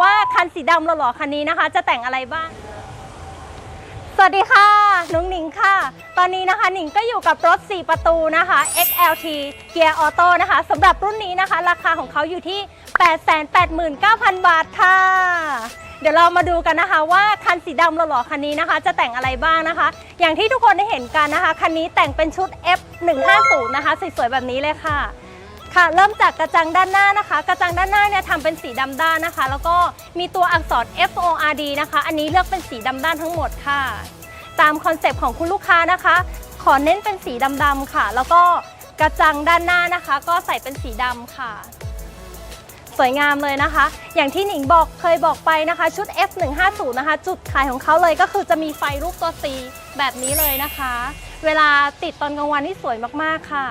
ว่าคันสีดำหล่อๆคันนี้นะคะ จะแต่งอะไรบ้าง สวัสดีค่ะนุ้งหนิงค่ะ ตอนนี้นะคะหนิงก็อยู่กับรถ 4 ประตูนะคะ XLT เกียร์ออโต้นะคะสำหรับรุ่นนี้นะคะ ราคาของเขาอยู่ที่ 889,000 บาทค่ะ เดี๋ยวเรามาดูกันนะคะ ว่าคันสีดำหล่อๆคันนี้นะคะ จะแต่งอะไรบ้างนะคะ อย่างที่ทุกคนได้เห็นกันนะคะ คันนี้แต่งเป็นชุด F150 นะคะสวยๆแบบนี้เลยค่ะ ค่ะเริ่มจากกระจังด้านหน้านะคะ กระจังด้านหน้าเนี่ยทำเป็นสีดำด้านนะคะ แล้วก็มีตัวอักษร F O R D นะคะ อันนี้เลือกเป็นสีดำด้านทั้งหมดค่ะ ตามคอนเซปต์ของคุณลูกค้านะคะ ขอเน้นเป็นสีดำๆค่ะ แล้วก็กระจังด้านหน้านะคะ ก็ใส่เป็นสีดำค่ะ สวยงามเลยนะคะ อย่างที่หนิงบอกเคยบอกไปนะคะ ชุด F150 นะคะ จุดขายของเขาเลยก็คือจะมีไฟรูปตัว C แบบนี้เลยนะคะ เวลาติดตอนกลางวันที่สวยมากๆค่ะ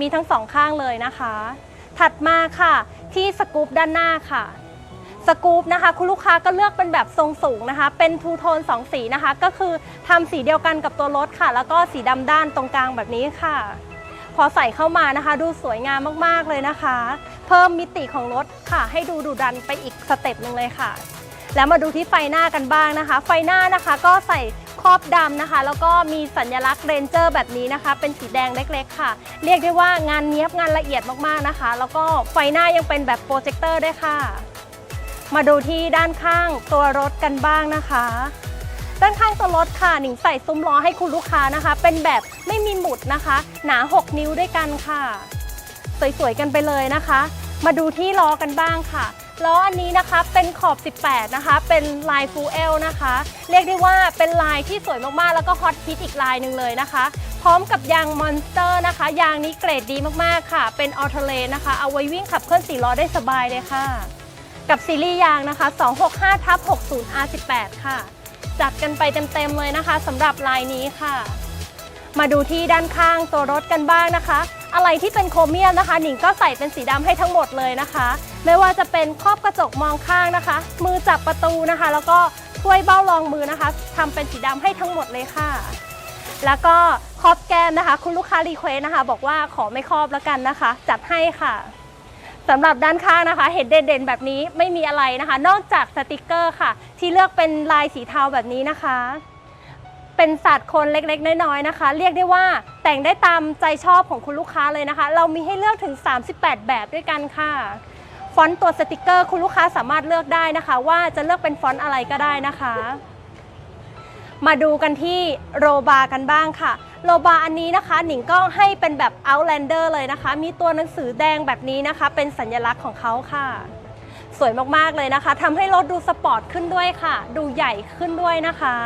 มีทั้งสองข้างเลยนะคะ ถัดมาค่ะ ที่สกู๊ปด้านหน้าค่ะสกู๊ปนะคะ คุณลูกค้าก็เลือกเป็นแบบทรงสูงนะคะ เป็นทูโทน2 สีนะคะ ก็คือทำสีเดียวกันกับตัวรถค่ะ แล้วก็สีดำด้านตรงกลางแบบนี้ค่ะ พอใส่เข้ามานะคะ ดูสวยงามมากๆเลยนะคะ เพิ่มมิติของรถค่ะ ให้ดูดุดันไปอีกสเต็ปหนึ่งเลยค่ะ แล้วมาดูที่ไฟหน้ากันบ้างนะคะ ไฟหน้านะคะก็ใส่ รอบดำนะคะ แล้วก็มีสัญลักษณ์เรนเจอร์แบบนี้นะคะ เป็นสีแดงเล็กๆ ค่ะ เรียกได้ว่างานเนี้ยบงานละเอียดมากๆนะคะ แล้วก็ไฟหน้ายังเป็นแบบโปรเจคเตอร์ด้วยค่ะ มาดูที่ด้านข้างตัวรถกันบ้างนะคะ ด้านข้างตัวรถค่ะหนิงใส่ซุ้มล้อให้คุณลูกค้านะคะ เป็นแบบไม่มีหมุดนะคะ หนา 6 นิ้วด้วยกันค่ะ สวยๆกันไปเลยนะคะ มาดูที่ล้อกันบ้างค่ะ ล้ออันนี้นะคะเป็นขอบ 18 นะคะ เป็นลายฟูเอลนะคะ เรียกได้ว่าเป็นลายที่สวยมากๆ แล้วก็ฮอตฮิตอีกลายหนึ่งเลยนะคะ พร้อมกับยางมอนสเตอร์นะคะ ยางนี้เกรดดีมากๆค่ะ เป็นออ t เ l เลนะคะ เอาไว้วิ่งขับเคลื่อน4ล้อได้สบายเลยค่ะ กับซีรีส์ยางนะคะ 265ทับ60 R18 ค่ะ จัดกันไปเต็มๆเลยนะคะสำหรับลายนี้ค่ะ มาดูที่ด้านข้างตัวรถกันบ้างนะคะ อะไรที่เป็นโครเมียมนะคะ หนิงก็ใส่เป็นสีดำให้ทั้งหมดเลยนะคะ ไม่ว่าจะเป็นครอบกระจกมองข้างนะคะ มือจับประตูนะคะ แล้วก็ถ้วยเบ้ารองมือนะคะทำเป็นสีดำให้ทั้งหมดเลยค่ะ แล้วก็ครอบแก้มนะคะ คุณลูกค้ารีเควสนะคะ บอกว่าขอไม่ครอบแล้วกันนะคะ จัดให้ค่ะสำหรับด้านข้างนะคะ เห็นเด่นๆแบบนี้ไม่มีอะไรนะคะ นอกจากสติกเกอร์ค่ะ ที่เลือกเป็นลายสีเทาแบบนี้นะคะ เป็นสัตว์คนเล็กๆ น้อยๆนะคะ เรียกได้ว่าแต่งได้ตามใจชอบของคุณลูกค้าเลยนะคะ เรามีให้เลือกถึง 38 แบบด้วยกันค่ะ ฟอนต์ตัวสติกเกอร์คุณลูกค้าสามารถเลือกได้นะคะ ว่าจะเลือกเป็นฟอนต์อะไรก็ได้นะคะ มาดูกันที่โรบากันบ้างค่ะโรบาอันนี้นะคะหนิงก็ให้เป็นแบบ Outlander เลยนะคะ มีตัวหนังสือแดงแบบนี้นะคะ เป็นสัญลักษณ์ของเขาค่ะ สวยมากๆเลยนะคะทำให้รถดูสปอร์ตขึ้นด้วยค่ะ ดูใหญ่ขึ้นด้วยนะคะ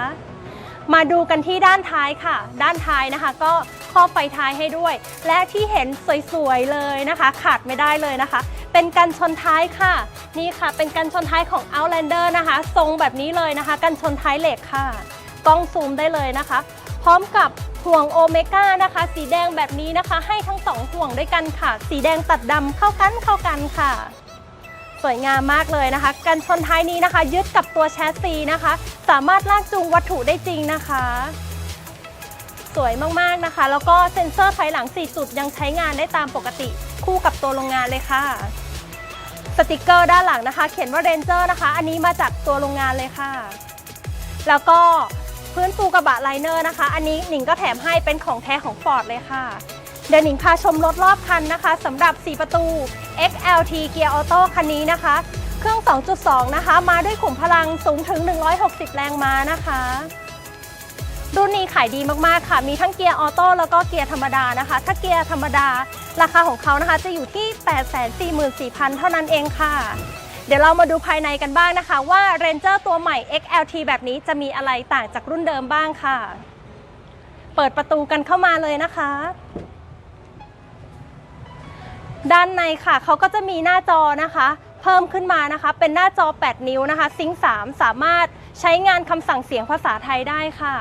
มาดูกันที่ด้านท้ายค่ะ ด้านท้ายนะคะ ก็ครอบไฟท้ายให้ด้วย และที่เห็นสวยๆเลยนะคะ ขาดไม่ได้เลยนะคะ เป็นกันชนท้ายค่ะ นี่ค่ะ เป็นกันชนท้ายของ Outlander นะคะ ทรงแบบนี้เลยนะคะ กันชนท้ายเหล็กค่ะ กล้องซูมได้เลยนะคะ พร้อมกับห่วงโอเมก้านะคะ สีแดงแบบนี้นะคะ ให้ทั้งสองห่วงด้วยกันค่ะ สีแดงตัดดำเข้ากันเข้ากันค่ะ สวยงามมากเลยนะคะ กันชนท้ายนี้นะคะ ยึดกับตัวแชสซีนะคะ สามารถลากจูงวัตถุได้จริงนะคะ สวยมากๆนะคะ แล้วก็เซ็นเซอร์ถอยหลัง 4 จุดยังใช้งานได้ตามปกติ คู่กับตัวโรงงานเลยค่ะ สติกเกอร์ด้านหลังนะคะ เขียนว่าเรนเจอร์นะคะ อันนี้มาจากตัวโรงงานเลยค่ะ แล้วก็พื้นปูกระบะไลเนอร์นะคะ อันนี้หนิงก็แถมให้เป็นของแท้ของ Ford เลยค่ะ เดี๋ยวหนิงพาชมรถรอบคันนะคะสำหรับ 4 ประตู XLT เกียร์ออโต้คันนี้นะคะ เครื่อง 2.2 นะคะ มาด้วยขุมพลังสูงถึง 160 แรงม้านะคะ รุ่นนี้ขายดีมาก ๆ ค่ะ มีทั้งเกียร์ออโต้แล้วก็เกียร์ธรรมดานะคะ ถ้าเกียร์ธรรมดา ราคาของเขานะคะจะอยู่ที่ 844,000 เท่านั้นเองค่ะ เดี๋ยวเรามาดูภายในกันบ้างนะคะ ว่า Ranger ตัวใหม่ XLT แบบนี้จะมีอะไรต่างจากรุ่นเดิมบ้างค่ะ เปิดประตูกันเข้ามาเลยนะคะ ด้านในค่ะเขาก็จะมีหน้าจอนะคะ เพิ่มขึ้นมานะคะ เป็นหน้าจอ 8 นิ้วนะคะ ซิงค์3สามารถใช้งานคำสั่งเสียงภาษาไทยได้ค่ะ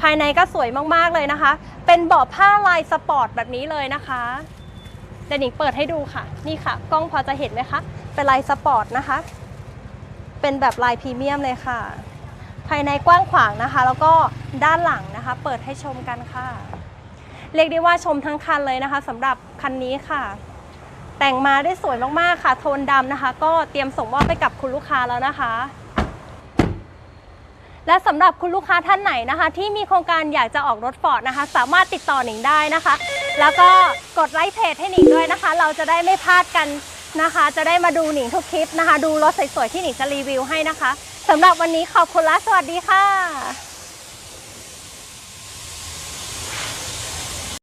ภายในก็สวยมากๆเลยนะคะ เป็นเบาะผ้าลายสปอร์ตแบบนี้เลยนะคะเดี๋ยวหนิงเปิดให้ดูค่ะ นี่ค่ะ กล้องพอจะเห็นไหมคะ เป็นลายสปอร์ตนะคะ เป็นแบบลายพรีเมียมเลยค่ะ ภายในกว้างขวางนะคะ แล้วก็ด้านหลังนะคะ เปิดให้ชมกันค่ะ เรียกได้ว่าชมทั้งคันเลยนะคะสำหรับคันนี้ค่ะ แต่งมาได้สวยมากๆค่ะ โทนดำนะคะ ก็เตรียมส่งมอบไปกับคุณลูกค้าแล้วนะคะและสำหรับคุณลูกค้าท่านไหนนะคะ ที่มีโครงการอยากจะออกรถฟอร์ดนะคะ สามารถติดต่อหนิงได้นะคะ แล้วก็กดไลค์เพจให้หนิงด้วยนะคะ เราจะได้ไม่พลาดกันนะคะ จะได้มาดูหนิงทุกคลิปนะคะ ดูรถสวยๆที่หนิงจะรีวิวให้นะคะสำหรับวันนี้ขอบคุณและสวัสดีค่ะ